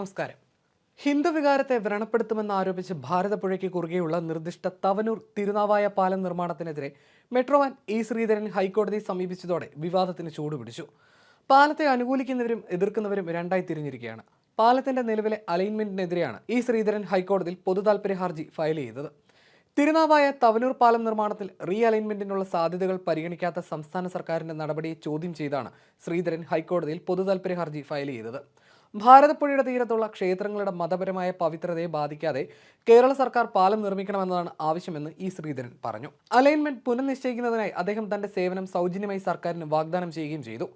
നമസ്കാരം. ഹിന്ദു വികാരത്തെ വ്രണപ്പെടുത്തുമെന്ന് ആരോപിച്ച് ഭാരതപ്പുഴയ്ക്ക് കുറുകെയുള്ള നിർദ്ദിഷ്ട തവനൂർ തിരുനാവായ പാലം നിർമ്മാണത്തിനെതിരെ മെട്രോമാൻ ഇ ശ്രീധരൻ ഹൈക്കോടതിയെ സമീപിച്ചതോടെ വിവാദത്തിന് ചൂടുപിടിച്ചു. പാലത്തെ അനുകൂലിക്കുന്നവരും എതിർക്കുന്നവരും രണ്ടായി തിരിഞ്ഞിരിക്കുകയാണ്. പാലത്തിന്റെ നിലവിലെ അലൈൻമെന്റിനെതിരെയാണ് ഇ ശ്രീധരൻ ഹൈക്കോടതിയിൽ പൊതുതാൽപര്യ ഹർജി ഫയൽ ചെയ്തത്. തിരുനാവായ തവനൂർ പാലം നിർമ്മാണത്തിൽ റീ അലൈൻമെന്റിനുള്ള സാധ്യതകൾ പരിഗണിക്കാത്ത സംസ്ഥാന സർക്കാരിന്റെ നടപടിയെ ചോദ്യം ചെയ്താണ് ശ്രീധരൻ ഹൈക്കോടതിയിൽ പൊതുതാൽപര്യ ഹർജി ഫയൽ ചെയ്തത്. ഭാരതപ്പുഴയുടെ തീരത്തുള്ള ക്ഷേത്രങ്ങളുടെ മതപരമായ പവിത്രതയെ ബാധിക്കാതെ കേരള സർക്കാർ പാലം നിർമ്മിക്കണമെന്നതാണ് ആവശ്യമെന്ന് ഇ ശ്രീധരൻ പറഞ്ഞു. അലൈൻമെന്റ് പുനഃനിശ്ചയിക്കുന്നതിനായി അദ്ദേഹം തന്റെ സേവനം സൗജന്യമായി സർക്കാരിന് വാഗ്ദാനം ചെയ്യുകയും ചെയ്തു.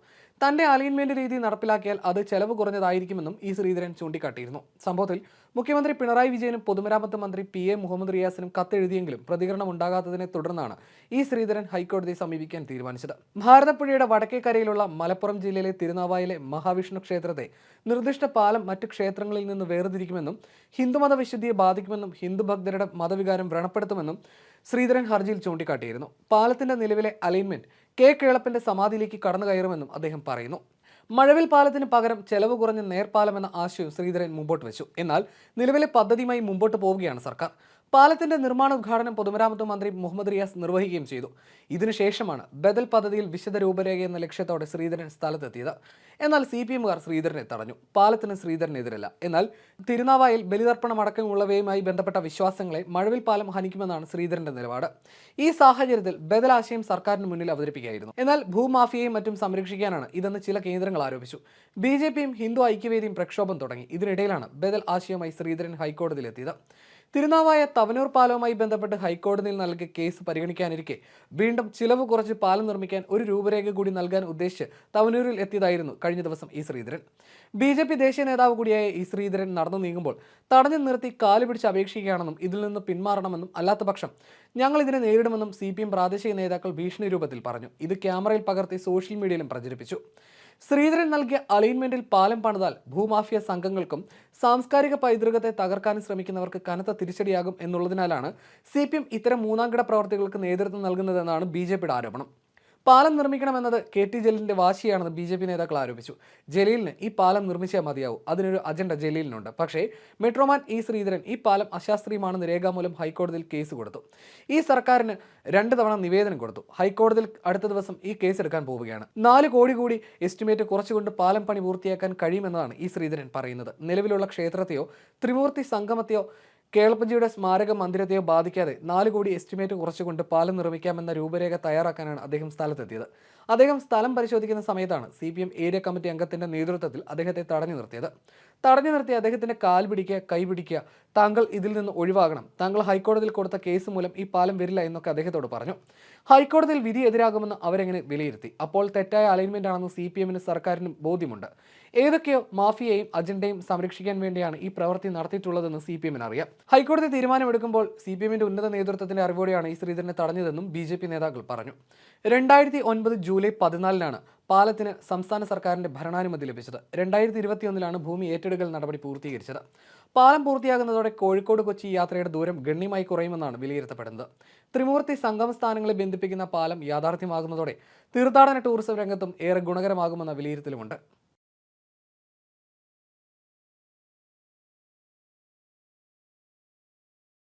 തന്റെ അലൈൻമെന്റ് രീതി നടപ്പിലാക്കിയാൽ അത് ചെലവ് കുറഞ്ഞതായിരിക്കുമെന്നും ഇ ശ്രീധരൻ ചൂണ്ടിക്കാട്ടിയിരുന്നു. സംഭവത്തിൽ മുഖ്യമന്ത്രി പിണറായി വിജയനും പൊതുമരാമത്ത് മന്ത്രി പി എ മുഹമ്മദ് റിയാസിനും കത്തെഴുതിയെങ്കിലും പ്രതികരണം ഉണ്ടാകാത്തതിനെ തുടർന്നാണ് ഇ ശ്രീധരൻ ഹൈക്കോടതിയെ സമീപിക്കാൻ തീരുമാനിച്ചത്. ഭാരതപ്പുഴയുടെ വടക്കേക്കരയിലുള്ള മലപ്പുറം ജില്ലയിലെ തിരുനാവായിലെ മഹാവിഷ്ണു ക്ഷേത്രത്തെ നിർദ്ദിഷ്ട പാലം മറ്റ് ക്ഷേത്രങ്ങളിൽ നിന്ന് വേർതിരിക്കുമെന്നും ഹിന്ദുമത വിശുദ്ധിയെ ബാധിക്കുമെന്നും ഹിന്ദു ഭക്തരുടെ മതവികാരം വ്രണപ്പെടുത്തുമെന്നും ശ്രീധരൻ ഹർജിയിൽ ചൂണ്ടിക്കാട്ടിയിരുന്നു. പാലത്തിന്റെ നിലവിലെ അലൈൻമെന്റ് കെ കേളപ്പന്റെ സമാധിയിലേക്ക് കടന്നു കയറുമെന്നും അദ്ദേഹം പറയുന്നു. മഴവിൽ പാലത്തിന് പകരം ചെലവ് കുറഞ്ഞ നേർപാലം എന്ന ആശയം ശ്രീധരൻ മുമ്പോട്ട് വെച്ചു. എന്നാൽ നിലവിലെ പദ്ധതിയുമായി മുമ്പോട്ട് പോവുകയാണ് സർക്കാർ. പാലത്തിന്റെ നിർമ്മാണ ഉദ്ഘാടനം പൊതുമരാമത്ത് മന്ത്രി മുഹമ്മദ് റിയാസ് നിർവഹിക്കുകയും ചെയ്തു. ഇതിനുശേഷമാണ് ബദൽ പദ്ധതിയിൽ വിശദ രൂപരേഖ എന്ന ലക്ഷ്യത്തോടെ ശ്രീധരൻ സ്ഥലത്തെത്തിയത്. എന്നാൽ സി പി എമ്മുകാർ ശ്രീധരനെ തടഞ്ഞു. പാലത്തിന് ശ്രീധരനെതിരല്ല എന്നാൽ തിരുനാവായിൽ ബലിതർപ്പണം അടക്കമുള്ളവയുമായി ബന്ധപ്പെട്ട വിശ്വാസങ്ങളെ മഴവിൽ പാലം ഹനിക്കുമെന്നാണ് ശ്രീധരന്റെ നിലപാട്. ഈ സാഹചര്യത്തിൽ ബദൽ ആശയം സർക്കാരിന് മുന്നിൽ അവതരിപ്പിക്കുകയായിരുന്നു. എന്നാൽ ഭൂമാഫിയയും മറ്റും സംരക്ഷിക്കാനാണ് ഇതെന്ന് ചില കേന്ദ്രങ്ങൾ ആരോപിച്ചു. ബി ജെ പിയും ഹിന്ദു ഐക്യവേദിയും പ്രക്ഷോഭം തുടങ്ങി. ഇതിനിടയിലാണ് ബദൽ ആശയവുമായി ശ്രീധരൻ ഹൈക്കോടതിയിലെത്തിയത്. തിരുനാവായ തവനൂർ പാലവുമായി ബന്ധപ്പെട്ട് ഹൈക്കോടതിയിൽ നൽകിയ കേസ് പരിഗണിക്കാനിരിക്കെ. വീണ്ടും ചിലവ് കുറച്ച് പാലം നിർമ്മിക്കാൻ ഒരു രൂപരേഖ കൂടി നൽകാൻ ഉദ്ദേശിച്ച് തവനൂരിൽ എത്തിയതായിരുന്നു കഴിഞ്ഞ ദിവസം ഈ ശ്രീധരൻ. ബി ജെ പി ദേശീയ നേതാവ് കൂടിയായ ഈ ശ്രീധരൻ നടന്നു നീങ്ങുമ്പോൾ തടഞ്ഞു നിർത്തി കാൽ പിടിച്ച് അപേക്ഷിക്കുകയാണെന്നും ഇതിൽ നിന്ന് പിന്മാറണമെന്നും അല്ലാത്തപക്ഷം ഞങ്ങൾ ഇതിനെ നേരിടുമെന്നും സി പ്രാദേശിക നേതാക്കൾ ഭീഷണി രൂപത്തിൽ പറഞ്ഞു. ഇത് ക്യാമറയിൽ പകർത്തി സോഷ്യൽ മീഡിയയിലും പ്രചരിപ്പിച്ചു. ശ്രീധരൻ നൽകിയ അലൈൻമെന്റിൽ പാലം പണിതാൽ ഭൂമാഫിയ സംഘങ്ങൾക്കും സാംസ്കാരിക പൈതൃകത്തെ തകർക്കാൻ ശ്രമിക്കുന്നവർക്ക് കനത്ത തിരിച്ചടിയാകും എന്നുള്ളതിനാലാണ് സി പി എം ഇത്തരം മൂന്നാംകിട പ്രവർത്തികൾക്ക് നേതൃത്വം നൽകുന്നതെന്നാണ് ബി ജെ പിയുടെ ആരോപണം. പാലം നിർമ്മിക്കണമെന്നത് കെ ടി ജലീലിന്റെ വാശിയാണെന്ന് ബി ജെ പി നേതാക്കൾ ആരോപിച്ചു. ജലീലിന് ഈ പാലം നിർമ്മിച്ചേ മതിയാവൂ. അതിനൊരു അജണ്ട ജലീലിനുണ്ട്. പക്ഷേ മെട്രോമാൻ ഇ ശ്രീധരൻ ഈ പാലം അശാസ്ത്രീയമാണെന്ന് രേഖാമൂലം ഹൈക്കോടതിയിൽ കേസ് കൊടുത്തു. ഈ സർക്കാരിന് രണ്ട് തവണ നിവേദനം കൊടുത്തു. ഹൈക്കോടതിയിൽ അടുത്ത ദിവസം ഈ കേസ് എടുക്കാൻ പോവുകയാണ്. നാല് കോടി കൂടി എസ്റ്റിമേറ്റ് കുറച്ചുകൊണ്ട് പാലം പണി പൂർത്തിയാക്കാൻ കഴിയുമെന്നാണ് ഈ ശ്രീധരൻ പറയുന്നത്. നിലവിലുള്ള ക്ഷേത്രത്തെയോ ത്രിമൂർത്തി സംഗമത്തെയോ കേളപ്പജിയുടെ സ്മാരക മന്ദിരത്തെയോ ബാധിക്കാതെ നാല് കോടി എസ്റ്റിമേറ്റ് കുറച്ചുകൊണ്ട് പാലം നിർമ്മിക്കാമെന്ന രൂപരേഖ തയ്യാറാക്കാനാണ് അദ്ദേഹം സ്ഥലത്തെത്തിയത്. അദ്ദേഹം സ്ഥലം പരിശോധിക്കുന്ന സമയത്താണ് സി ഏരിയ കമ്മിറ്റി അംഗത്തിന്റെ നേതൃത്വത്തിൽ അദ്ദേഹത്തെ തടഞ്ഞു നിർത്തിയത്. തടഞ്ഞു നിർത്തി അദ്ദേഹത്തിന്റെ കാൽ പിടിക്കുക കൈ പിടിക്കുക. താങ്കൾ ഇതിൽ നിന്ന് ഒഴിവാകണം. താങ്കൾ ഹൈക്കോടതിയിൽ കൊടുത്ത കേസ് മൂലം ഈ പാലം വരില്ല എന്നൊക്കെ അദ്ദേഹത്തോട് പറഞ്ഞു. ഹൈക്കോടതിയിൽ വിധി എതിരാകുമെന്ന് അവരെങ്ങനെ വിലയിരുത്തി. അപ്പോൾ തെറ്റായ അലൈൻമെന്റ് ആണെന്ന് സി പി എമ്മിന് സർക്കാരിനും ബോധ്യമുണ്ട്. ഏതൊക്കെയോ മാഫിയയും അജണ്ടയും സംരക്ഷിക്കാൻ വേണ്ടിയാണ് ഈ പ്രവൃത്തി നടത്തിയിട്ടുള്ളതെന്ന് സി പി എമ്മിന് അറിയാം. ഹൈക്കോടതി തീരുമാനമെടുക്കുമ്പോൾ സി പി എമ്മിന്റെ ഉന്നത നേതൃത്വത്തിന്റെ അറിവോടെയാണ് ഈ ശ്രീധരനെ തടഞ്ഞതെന്നും ബി ജെ പി നേതാക്കൾ പറഞ്ഞു. രണ്ടായിരത്തി ഒൻപത് ജൂലൈ പതിനാലിനാണ് പാലത്തിന് സംസ്ഥാന സർക്കാരിന്റെ ഭരണാനുമതി ലഭിച്ചത്. രണ്ടായിരത്തി ഇരുപത്തിയൊന്നിലാണ് ഭൂമി ഏറ്റെടുക്കൽ നടപടി പൂർത്തീകരിച്ചത്. പാലം പൂർത്തിയാകുന്നതോടെ കോഴിക്കോട് കൊച്ചി യാത്രയുടെ ദൂരം ഗണ്യമായി കുറയുമെന്നാണ് വിലയിരുത്തപ്പെടുന്നത്. ത്രിമൂർത്തി സംഗമ സ്ഥാനങ്ങളെ ബന്ധിപ്പിക്കുന്ന പാലം യാഥാർത്ഥ്യമാകുന്നതോടെ തീർത്ഥാടന ടൂറിസം രംഗത്തും ഏറെ ഗുണകരമാകുമെന്ന വിലയിരുത്തലുമുണ്ട്.